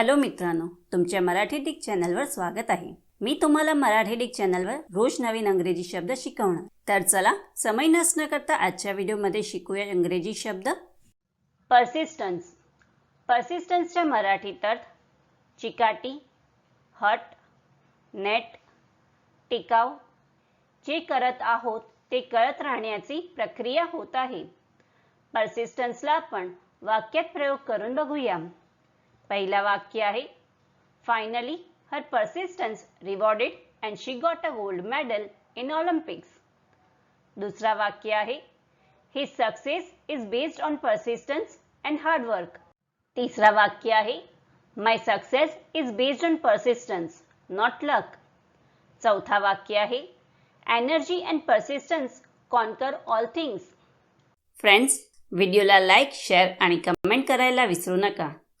Hello मित्रांनो तुमच्या Marathi Dick चॅनलवर स्वागत आहे. मी तुम्हाला मराठी डिक चॅनलवर रोज नवीन अंग्रेजी शब्द शिकवणार. तर चला समय नसणं करता आजच्या व्हिडिओमध्ये शिकूया इंग्रजी शब्द. पर्सिस्टन्स पर्सिस्टन्सच्या मराठीत अर्थ चिकाटी हट नेट टिकाव जे करत आहोत ते करत राहण्याची प्रक्रिया होत आहे. पर्सिस्टन्सला आपण वाक्यात प्रयोग करून बघूया. पहिला वाक्य आहे. Finally her persistence rewarded and she got a gold medal in Olympics दुसरा वाक्य आहे. He success is based on persistence and hard work तिसरा वाक्य आहे. My success is based on persistence not luck चौथा वाक्य आहे. Energy and persistence conquer all things friends व्हिडिओला लाईक शेअर आणि कमेंट करायला विसरू नका.